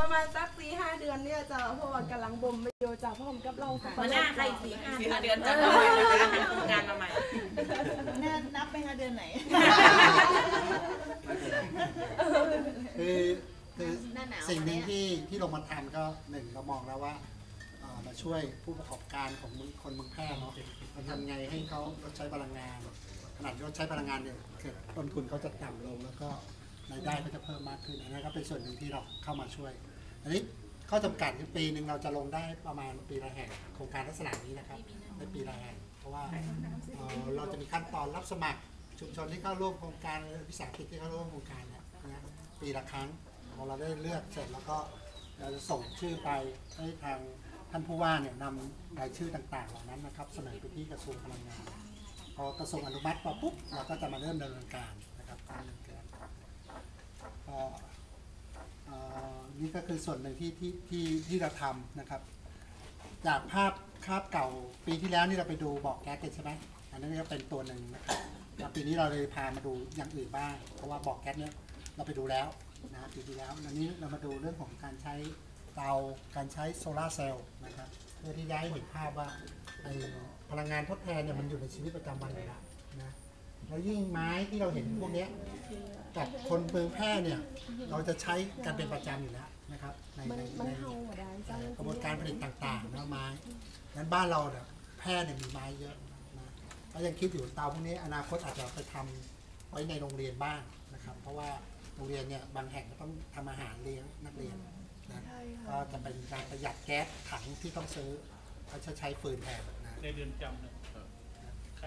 ประมาณสักสี่ห้าเดือนเนี่ยจะเพราะว่ากำลังบ่มโยจากพ่อผมกับเราค่ะมาหน้าใครสี่ห้าสี่ห้าเดือนจัดมาใหม่นะคะงานมาใหม่แน่นับไปคะเดือนไหนคือคือหน้าหนาวสิ่งหนึ่งเนี่ยที่ที่ลงมาทำก็หนึ่งเรามองแล้วว่าเอ่อมาช่วยผู้ประกอบการของเมืองคนเมืองแพร่เนาะเราทำไงให้เขาลดใช้พลังงานขนาดลดใช้พลังงานเนี่ยเกิดต้นทุนเขาจะต่ำลงแล้วก็ รายได้ก็จะเพิ่มมากขึ้นอันนั้นก็เป็นส่วนหนึ่งที่เราเข้ามาช่วย อันนี้ข้อจำกัดคือปีหนึ่งเราจะลงได้ประมาณปีละแห่งโครงการลักษณะนี้นะครับในปีละแห่งเพราะว่าเอ่อเราจะมีขั้นตอนรับสมัคร ชุมชนที่เข้าร่วมโครงการวิสาหกิจที่เข้าร่วมโครงการเนี่ยนะปีละครั้งพอเราได้เลือกเสร็จแล้วก็เราจะส่งชื่อไปให้ทางท่านผู้ว่าเนี่ยนำรายชื่อต่างๆ เหล่านั้นนะครับเสนอไปที่กระทรวงพลังงาน พอกระทรวงอนุมัติมาปุ๊บเราก็จะมาเริ่มดำเนินการนะครับดำเนินการก็เอ่อนี่ ก็คือส่วนหนึ่งที่ที่ที่ที่เราทำนะครับ จากภาพภาพเก่าปีที่แล้วนี่เราไปดูบอกแก๊สกันใช่ไหมอันนั้นก็เป็นตัวหนึ่งนะครับปีนี้เราเลยพามาดูอย่างอื่นบ้าง เพราะว่าบอกแก๊สเนี่ยเราไปดูแล้วนะปีที่แล้วอันนี้เรามาดูเรื่องของการใช้เตาการใช้โซลาร์เซลล์นะครับเพื่อที่จะให้เห็นภาพว่าพลังงานทดแทนเนี่ยมันอยู่ในชีวิตประจำวันอยู่แล้วนะแล้วยิ่งไม้ที่เราเห็นพวกนี้ ยกับคนเมืองแพร่เนี่ยเราจะใช้กันเป็นประจำอยู่แล้วนะครับในมันในมันในเฮาบ่ได้เจ้ากระบวนการผลิตต่างๆนะไม้นั้นบ้านเราเนี่ยแพร่เนี่ยมีไม้เยอะนะก็ยังคิดอยู่เตาพวกนี้อนาคตอาจจะไปทำไว้ในโรงเรียนบ้างนะครับ เพราะว่าโรงเรียนเนี่ยบางแห่งก็ต้องทำอาหารเลี้ยงนักเรียนนะใช่ก็ค่ะจะเป็นการประหยัดแก๊สถังที่ต้องซื้อเขาจะใช้ฟืนแทนนะในเรือนจำเนี่ยใคร